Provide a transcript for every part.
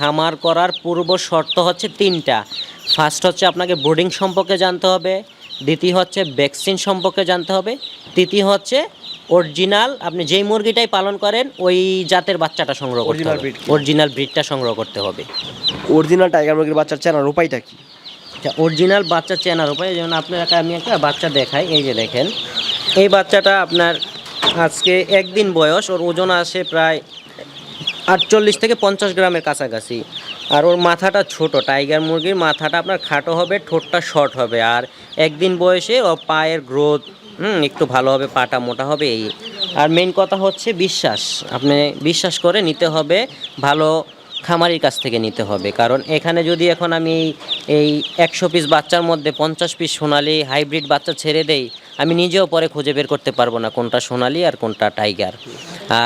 খামার করার পূর্ব শর্ত হচ্ছে তিনটা। ফার্স্ট হচ্ছে আপনাকে ব্রোডিং সম্পর্কে জানতে হবে দ্বিতীয় হচ্ছে ভ্যাকসিন সম্পর্কে জানতে হবে তৃতীয় হচ্ছে অরিজিনাল আপনি যেই মুরগিটাই পালন করেন ওই জাতের বাচ্চাটা সংগ্রহ করতে হবে। অরিজিনাল ব্রিডটা সংগ্রহ করতে হবে। অরিজিনাল টাইগার মুরগির বাচ্চার চেনার উপায়টা কি? অরিজিনাল বাচ্চা চেনার উপায় যেমন আপনাকে আমি একটা বাচ্চা দেখাই এই যে দেখেন। এই বাচ্চাটা আপনার আজকে একদিন বয়স ওর ওজন আসে প্রায় আটচল্লিশ থেকে পঞ্চাশ গ্রামের কাছাকাছি। আর ওর মাথাটা ছোট, টাইগার মুরগির মাথাটা আপনার খাটো হবে, ঠোঁটটা শর্ট হবে। আর একদিন বয়সে ওর পায়ের গ্রোথ, হুম, একটু ভালো হবে, পাটা মোটা হবে, এই। আর মেন কথা হচ্ছে বিশ্বাস। আপনি বিশ্বাস করে নিতে হবে, ভালো খামারির কাছ থেকে নিতে হবে। কারণ এখানে যদি এখন আমি এই একশো পিস বাচ্চার মধ্যে পঞ্চাশ পিস সোনালি হাইব্রিড বাচ্চা ছেড়ে দেই আমি নিজেও পরে খুঁজে বের করতে পারব না কোনটা সোনালি আর কোনটা টাইগার।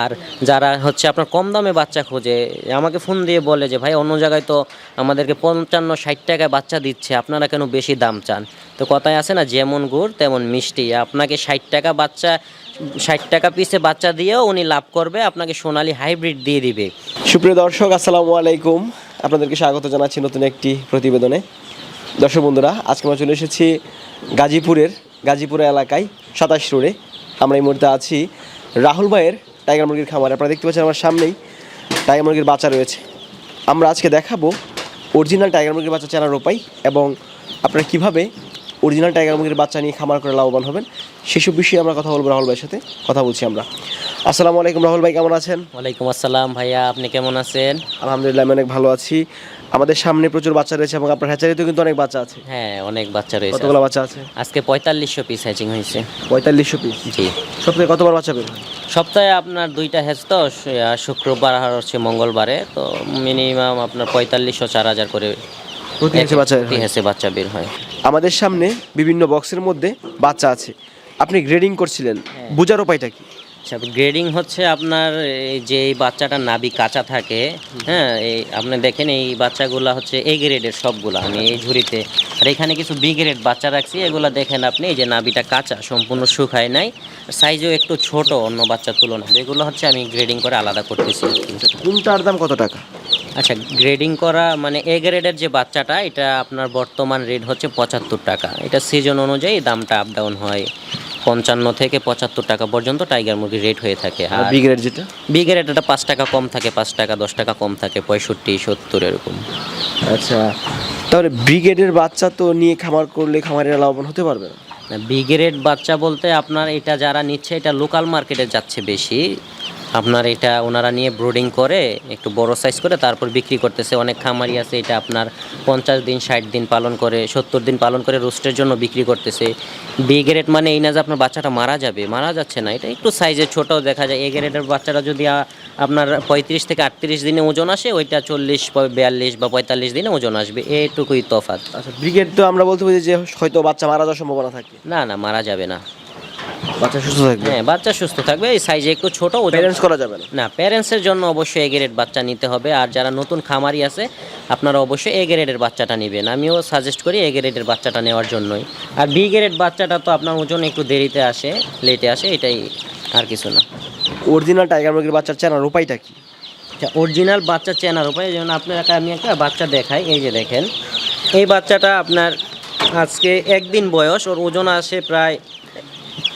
আর যারা হচ্ছে আপনার কম দামে বাচ্চা খোঁজে, আমাকে ফোন দিয়ে বলে যে, ভাই, অন্য জায়গায় তো আমাদেরকে পঞ্চান্ন, ষাট টাকায় বাচ্চা দিচ্ছে, আপনারা কেন বেশি দাম চান? তো কথায় আছে না, যেমন গুড়, তেমন মিষ্টি। আপনাকে ষাট টাকা বাচ্চা, ষাট টাকা পিসে বাচ্চা দিয়েও উনি লাভ করবে, আপনাকে সোনালি হাইব্রিড দিয়ে দিবে। সুপ্রিয় দর্শক, আসসালামু আলাইকুম। আপনাদেরকে স্বাগত জানাচ্ছি নতুন একটি প্রতিবেদনে। দর্শক বন্ধুরা, আজকে আমরা চলে এসেছি গাজীপুরের গাজীপুর এলাকায় সাতাশ রোডে। আমরা এই মুহূর্তে আছি রাহুল ভাইয়ের টাইগার মুরগির খামার। আপনারা দেখতে পাচ্ছেন আমার সামনেই টাইগার মুরগির বাচ্চা রয়েছে। আমরা আজকে দেখাবো অরিজিনাল টাইগার মুরগির বাচ্চা চেনার উপায় এবং আপনারা কীভাবে অরিজিনাল টাইগার মুরগির বাচ্চা নিয়ে খামার করে লাভবান হবেন, সেসব বিষয়ে আমরা কথা বলব রাহুল ভাইয়ের সাথে। কথা বলছি আমরা। আসসালামু আলাইকুম রাহুল ভাই কেমন আছেন? ওয়ালাইকুম আসসালাম ভাইয়া আপনি কেমন আছেন? আলহামদুলিল্লাহ আমি অনেক ভালো আছি। আমাদের সামনে প্রচুর বাচ্চা রয়েছে এবং আপনার হ্যাচারিতেও কিন্তু অনেক বাচ্চা আছে। হ্যাঁ অনেক বাচ্চা রয়েছে। কতগুলো বাচ্চা আছে? আজকে পঁয়তাল্লিশশো পিস হ্যাচিং হয়েছে। পঁয়তাল্লিশশো পিস জি। সপ্তাহে কতবার বাচ্চা বের সপ্তাহে আপনার দুইটা হ্যাচ তো শুক্রবার আর হচ্ছে মঙ্গলবারে তো মিনিমাম আপনার পঁয়তাল্লিশশো চার হাজার করে প্রতি হ্যাচে বাচ্চা বের প্রতি হয়। হ্যাচে বাচ্চা বের হয়। আমাদের সামনে বিভিন্ন বক্সের মধ্যে বাচ্চা আছে। আপনি গ্রেডিং করছিলেন। বুঝার উপায়টা কি? আচ্ছা গ্রেডিং হচ্ছে আপনার এই যে এই বাচ্চাটার নাভি কাঁচা থাকে হ্যাঁ এই আপনি দেখেন এই বাচ্চাগুলা হচ্ছে এ গ্রেডের সবগুলা আমি এই ঝুড়িতে। আর এখানে কিছু বি গ্রেড বাচ্চা রাখছি এগুলা দেখেন আপনি এই যে নাবিটা কাঁচা সম্পূর্ণ শুকায় নাই সাইজও একটু ছোট অন্য বাচ্চার তুলনায়। এগুলো হচ্ছে আমি গ্রেডিং করে আলাদা করতেছি কোনটার দাম কত টাকা? আচ্ছা গ্রেডিং করা মানে এ গ্রেডের যে বাচ্চাটা এটা আপনার বর্তমান রেট হচ্ছে পঁচাত্তর টাকা। এটা সিজন অনুযায়ী দামটা আপ ডাউন হয়। পঞ্চান্ন থেকে পঁচাত্তর টাকা পর্যন্ত টাইগার মুরগির রেট হয়ে থাকে। আর বিগ রেট যেটা? বিগ রেট এটা পাঁচ টাকা কম থাকে পাঁচ টাকা দশ টাকা কম থাকে পঁয়ষট্টি সত্তর এরকম। আচ্ছা তাহলে ব্রিগেডের বাচ্চা তো নিয়ে খামার করলে খামারের লাভবান হতে পারবে না? ব্রিগেডের বাচ্চা বলতে আপনার এটা যারা নিচ্ছে এটা লোকাল মার্কেটে যাচ্ছে বেশি। আপনার এটা ওনারা নিয়ে ব্রোডিং করে একটু বড় সাইজ করে তারপর বিক্রি করতেছে। অনেক খামারি আছে এটা আপনার পঞ্চাশ দিন ষাট দিন পালন করে সত্তর দিন পালন করে রোস্টের জন্য বিক্রি করতেছে। বি গ্রেড মানে এই না যে আপনার বাচ্চাটা মারা যাবে মারা যাচ্ছে না। এটা একটু সাইজে ছোট দেখা যায়। এ গ্রেডের বাচ্চাটা যদি আপনার পঁয়ত্রিশ থেকে আটত্রিশ দিনে ওজন আসে ওইটা চল্লিশ বিয়াল্লিশ বা পঁয়তাল্লিশ দিনে ওজন আসবে। এটুকুই তফাৎ। আচ্ছা ব্রিগেড তো আমরা বলতে পারি যে হয়তো বাচ্চা মারা যাওয়ার সম্ভাবনা থাকে। না না মারা যাবে না। বাচ্চা সুস্থ থাকবে? হ্যাঁ বাচ্চা সুস্থ থাকবে। এই সাইজে একটু ছোট ওজন প্যারেন্টস করা যাবে না? না প্যারেন্টসের জন্য অবশ্যই এ গ্রেড বাচ্চা নিতে হবে। আর যারা নতুন খামারি আছে আপনারা অবশ্যই এ গ্রেডের বাচ্চাটা নেবেন। আমিও সাজেস্ট করি এ গ্রেডের বাচ্চাটা নেওয়ার জন্যই। আর বি গ্রেড বাচ্চাটা তো আপনার ওজন একটু দেরিতে আসে লেটে আসে এটাই আর কিছু না। অরিজিনাল টাইগার মুরগির বাচ্চার চেনার উপায়টা কি? অরিজিনাল বাচ্চা চেনার উপায় যেমন আপনাকে আমি একটা বাচ্চা দেখাই এই যে দেখেন। এই বাচ্চাটা আপনার আজকে একদিন বয়স ওর ওজন আসে প্রায়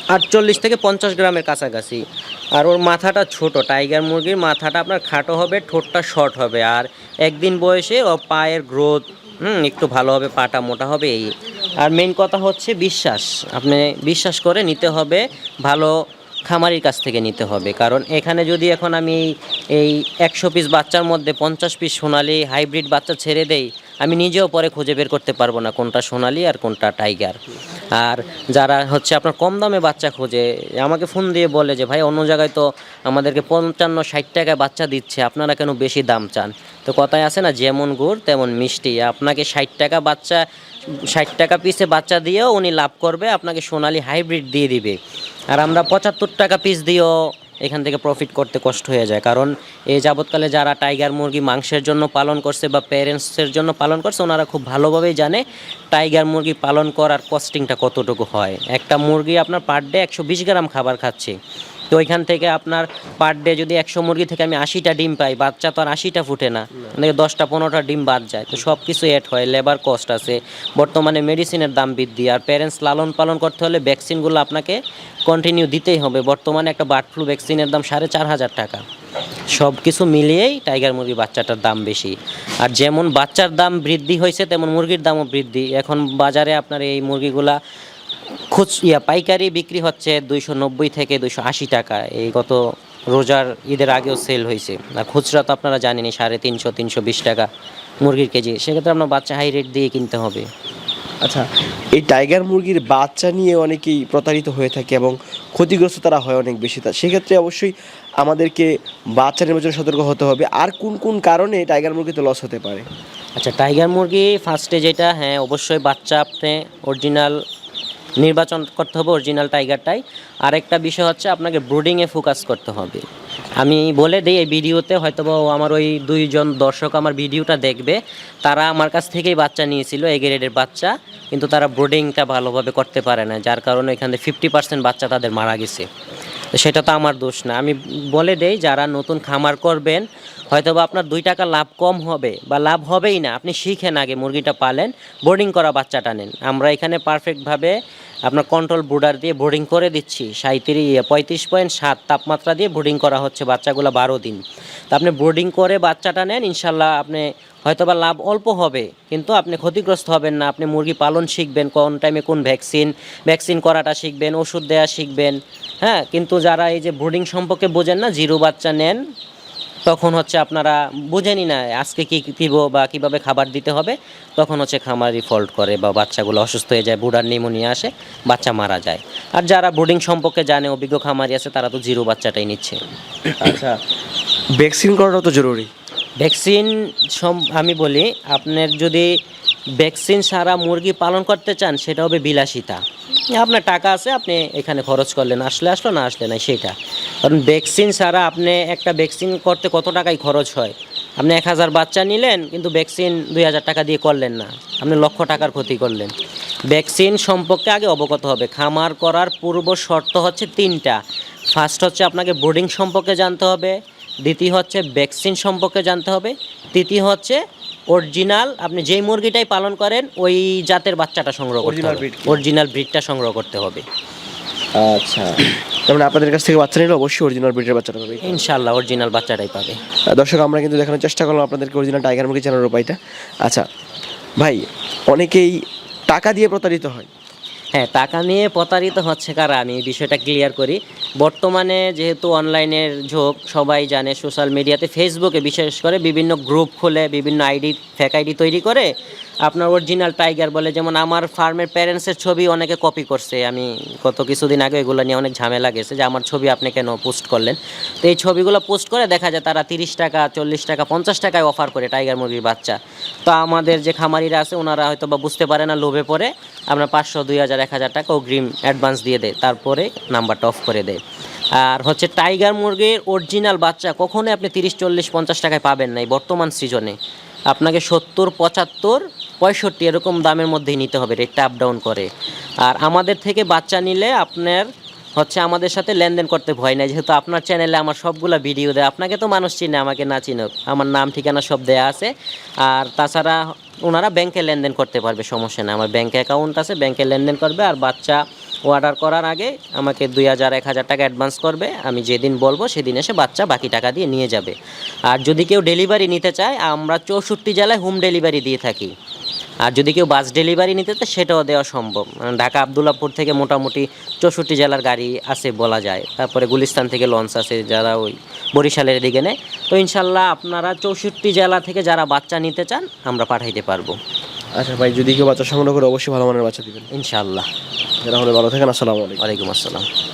আটচল্লিশ থেকে পঞ্চাশ গ্রামের কাছাকাছি। আর ওর মাথাটা ছোট, টাইগার মুরগির মাথাটা আপনার খাটো হবে, ঠোঁটটা শর্ট হবে। আর একদিন বয়সে ও পায়ের গ্রোথ, হুম, একটু ভালো হবে, পাটা মোটা হবে এই। আর মেন কথা হচ্ছে বিশ্বাস। আপনি বিশ্বাস করে নিতে হবে, ভালো খামারির কাছ থেকে নিতে হবে। কারণ এখানে যদি এখন আমি এই একশো পিস বাচ্চার মধ্যে পঞ্চাশ পিস সোনালি হাইব্রিড বাচ্চা ছেড়ে দেই আমি নিজেও পরে খুঁজে বের করতে পারব না কোনটা সোনালি আর কোনটা টাইগার। আর যারা হচ্ছে আপনার কম দামে বাচ্চা খোঁজে, আমাকে ফোন দিয়ে বলে যে, ভাই, অন্য জায়গায় তো আমাদেরকে পঞ্চান্ন, ষাট টাকায় বাচ্চা দিচ্ছে, আপনারা কেন বেশি দাম চান? তো কথায় আছে না, যেমন গুড়, তেমন মিষ্টি। আপনাকে ষাট টাকা বাচ্চা, ষাট টাকা পিসে বাচ্চা দিয়েও উনি লাভ করবে, আপনাকে সোনালি হাইব্রিড দিয়ে দিবে। আর আমরা পঁচাত্তর টাকা পিস দিয়েও এখান থেকে প্রফিট করতে কষ্ট হয়ে যায়। কারণ এই যাবৎকালে যারা টাইগার মুরগি মাংসের জন্য পালন করছে বা প্যারেন্টসের জন্য পালন করছে, ওনারা খুব ভালোভাবেই জানে টাইগার মুরগি পালন করার কস্টিংটা কতটুকু হয়। একটা মুরগি আপনার পার ডে একশো বিশ গ্রাম খাবার খাচ্ছে। তো ওইখান থেকে আপনার পার ডে যদি একশো মুরগি থেকে আমি আশিটা ডিম পাই, বাচ্চা তো আর আশিটা ফুটে না। মানে দশটা, পনেরোটা ডিম বাদ যায়। তো সব কিছু অ্যাড হয় লেবার কস্ট আছে, বর্তমানে মেডিসিনের দাম বৃদ্ধি। আর প্যারেন্টস লালন পালন করতে হলে ভ্যাকসিনগুলো আপনাকে কন্টিনিউ দিতেই হবে। বর্তমানে একটা বার্ড ফ্লু ভ্যাকসিনের দাম সাড়ে চার হাজার টাকা। সব কিছু মিলিয়েই টাইগার মুরগি বাচ্চাটার দাম বেশি। আর যেমন বাচ্চার দাম বৃদ্ধি হয়েছে, তেমন মুরগির দামও বৃদ্ধি। এখন বাজারে আপনার এই মুরগিগুলা খুচ ইয়া পাইকারি বিক্রি হচ্ছে দুইশো নব্বই থেকে দুইশো আশি টাকা। এই গত রোজার ঈদের আগেও সেল হয়েছে। আর খুচরা তো আপনারা জানেনই সাড়ে তিনশো তিনশো বিশ টাকা মুরগির কেজি। সেক্ষেত্রে আপনার বাচ্চা হাই রেট দিয়ে কিনতে হবে। আচ্ছা এই টাইগার মুরগির বাচ্চা নিয়ে অনেকেই প্রতারিত হয়ে থাকে এবং ক্ষতিগ্রস্ত তারা হয় অনেক বেশি। তা সেক্ষেত্রে অবশ্যই আমাদেরকে বাচ্চা নির্বাচনে সতর্ক হতে হবে। আর কোন কোন কারণে টাইগার মুরগিতে লস হতে পারে? আচ্ছা টাইগার মুরগি ফার্স্টে যেটা হ্যাঁ অবশ্যই বাচ্চা আপনি অরিজিনাল নির্বাচন করতে হবে অরিজিনাল টাইগারটাই আর একটা বিষয় হচ্ছে আপনাকে ব্রুডিংয়ে ফোকাস করতে হবে। আমি বলে দিই এই ভিডিওতে হয়তো আমার ওই দুইজন দর্শক আমার ভিডিওটা দেখবে। তারা আমার কাছ থেকেই বাচ্চা নিয়েছিল এই গ্রেডের বাচ্চা। কিন্তু তারা ব্রুডিংটা ভালোভাবে করতে পারে না, যার কারণে এখানে ফিফটি পার্সেন্ট বাচ্চা তাদের মারা গেছে। সেটা তো আমার দোষ না। আমি বলে দেই, যারা নতুন খামার করবেন হয়তো বা আপনার দুই টাকা লাভ কম হবে বা লাভ হবেই না। আপনি শিখেন আগে মুরগিটা পালেন বোর্ডিং করা বাচ্চাটা নেন। আমরা এখানে পারফেক্টভাবে আপনার কন্ট্রোল বোর্ডার দিয়ে বোর্ডিং করে দিচ্ছি। সাঁত্রিশ পঁয়ত্রিশ পয়েন্ট সাত তাপমাত্রা দিয়ে বোর্ডিং করা হচ্ছে বাচ্চাগুলো বারো দিন। তা আপনি বোর্ডিং করে বাচ্চাটা নেন, ইনশাল্লাহ আপনি হয়তোবা লাভ অল্প হবে, কিন্তু আপনি ক্ষতিগ্রস্ত হবেন না। আপনি মুরগি পালন শিখবেন, কোন টাইমে কোন ভ্যাকসিন ভ্যাকসিন করাটা শিখবেন, ওষুধ দেওয়া শিখবেন হ্যাঁ? কিন্তু যারা এই যে বোর্ডিং সম্পর্কে বোঝেন না, জিরো বাচ্চা নেন তখন হচ্ছে আপনারা বুঝেনি না আজকে কি দিব বা কীভাবে খাবার দিতে হবে তখন হচ্ছে খামারি ফল্ট করে বা বাচ্চাগুলো অসুস্থ হয়ে যায় বুড়ার নিমোনিয়া আসে বাচ্চা মারা যায়। আর যারা ব্রুডিং সম্পর্কে জানে অভিজ্ঞ খামারি আছে তারা তো জিরো বাচ্চাটাই নিচ্ছে। আচ্ছা ভ্যাকসিন করাটা তো জরুরি। ভ্যাকসিন সম আমি বলি আপনার যদি ভ্যাকসিন সারা মুরগি পালন করতে চান, সেটা হবে বিলাসিতা। আপনার টাকা আছে, আপনি এখানে খরচ করলেন, আসলে আসলো না, আসলে না সেটা। কারণ ভ্যাকসিন ছাড়া আপনি একটা ভ্যাকসিন করতে কত টাকাই খরচ হয়? আপনি এক হাজার বাচ্চা নিলেন, কিন্তু ভ্যাকসিন দুই হাজার টাকা দিয়ে করলেন না। আপনি লক্ষ টাকার ক্ষতি করলেন। ভ্যাকসিন সম্পর্কে আগে অবগত হবে, খামার করার পূর্ব শর্ত হচ্ছে তিনটা। ফার্স্ট হচ্ছে আপনাকে বোর্ডিং সম্পর্কে জানতে হবে, দ্বিতীয় হচ্ছে ভ্যাকসিন সম্পর্কে জানতে হবে, তৃতীয় হচ্ছে অরিজিনাল আপনি যেই মুরগিটাই পালন করেন ওই জাতের বাচ্চাটা সংগ্রহ করতে হবে। অরিজিনাল ব্রিডটা সংগ্রহ করতে হবে। আচ্ছা। তারপরে মানে আপনাদের কাছ থেকে বাচ্চা নিলে অবশ্যই অরিজিনাল ব্রিডের বাচ্চাটা পাবে ইনশাল্লাহ অরিজিনাল বাচ্চাটাই পাবে। দর্শক আমরা কিন্তু দেখানোর চেষ্টা করলাম আপনাদেরকে অরিজিনাল টাইগার মুরগি চেনার উপায়টা। আচ্ছা ভাই অনেকেই টাকা দিয়ে প্রতারিত হয়। হ্যাঁ টাকা নিয়ে প্রতারিত হচ্ছে কারা? আমি বিষয়টা ক্লিয়ার করি। বর্তমানে যেহেতু অনলাইনের ঝোঁক, সবাই জানে সোশ্যাল মিডিয়াতে ফেসবুকে বিশেষ করে বিভিন্ন গ্রুপ খুলে, বিভিন্ন আইডি ফেক আইডি তৈরি করে, আপনার অরিজিনাল টাইগার বলে, যেমন আমার ফার্মের প্যারেন্টসের ছবি অনেকে কপি করছে। আমি গত কিছুদিন আগে এগুলো নিয়ে অনেক ঝামেলা গেছে যে আমার ছবি আপনি কেন পোস্ট করলেন? তো এই ছবিগুলো পোস্ট করে দেখা যায় তারা তিরিশ টাকা, চল্লিশ টাকা, পঞ্চাশ টাকায় অফার করে টাইগার মুরগির বাচ্চা। তো আমাদের যে খামারিরা আছে, ওনারা হয়তো বা বুঝতে পারে না, লোভে পড়ে। আপনার পাঁচশো, দুই হাজার এক হাজার টাকা অগ্রিম অ্যাডভান্স দিয়ে দেয়, তারপরে নাম্বারটা অফ করে দেয়। আর হচ্ছে টাইগার মুরগির অরিজিনাল বাচ্চা কখনোই আপনি তিরিশ, চল্লিশ, পঞ্চাশ টাকায় পাবেন না এই বর্তমান সিজনে আপনাকে সত্তর, পঁচাত্তর, পঁয়ষট্টি এরকম দামের মধ্যেই নিতে হবে রেটটা আপ ডাউন করে। আর আমাদের থেকে বাচ্চা নিলে আপনার হচ্ছে আমাদের সাথে লেনদেন করতে ভয় নাই, যেহেতু আপনার চ্যানেলে আমার সবগুলো ভিডিও দেয়। আপনাকে তো মানুষ চিনে, আমাকে না চিনুক। আমার নাম, ঠিকানা সব দেয়া আছে। আর তাছাড়া ওনারা ব্যাংকে লেনদেন করতে পারবে, সমস্যা না আমার ব্যাংকে অ্যাকাউন্ট আছে, ব্যাংকে লেনদেন করবে, আর বাচ্চা অর্ডার করার আগে আমাকে দুই হাজার, এক হাজার টাকা অ্যাডভান্স করবে। আমি যেদিন বলব সেদিন এসে বাচ্চা বাকি টাকা দিয়ে নিয়ে যাবে। আর যদি কেউ ডেলিভারি নিতে চায়, আমরা চৌষট্টি জেলায় হোম ডেলিভারি দিয়ে থাকি। আর যদি কেউ বাস ডেলিভারি নিতে তো সেটাও দেওয়া সম্ভব। মানে ঢাকা আবদুল্লাপুর থেকে মোটামুটি চৌষট্টি জেলার গাড়ি আছে বলা যায়। তারপরে গুলিস্তান থেকে লঞ্চ আছে যারা ওই বরিশালের দিকে নেয়। তো ইনশাল্লাহ আপনারা চৌষট্টি জেলা থেকে যারা বাচ্চা নিতে চান আমরা পাঠাইতে পারব। আচ্ছা ভাই যদি কেউ বাচ্চা সংগ্রহ করে অবশ্যই ভালো মানের বাচ্চা দিবেন। ইনশাল্লাহ। যারা হলে ভালো থাকেন আসসালামু আলাইকুম। ওয়ালাইকুম আসসালাম।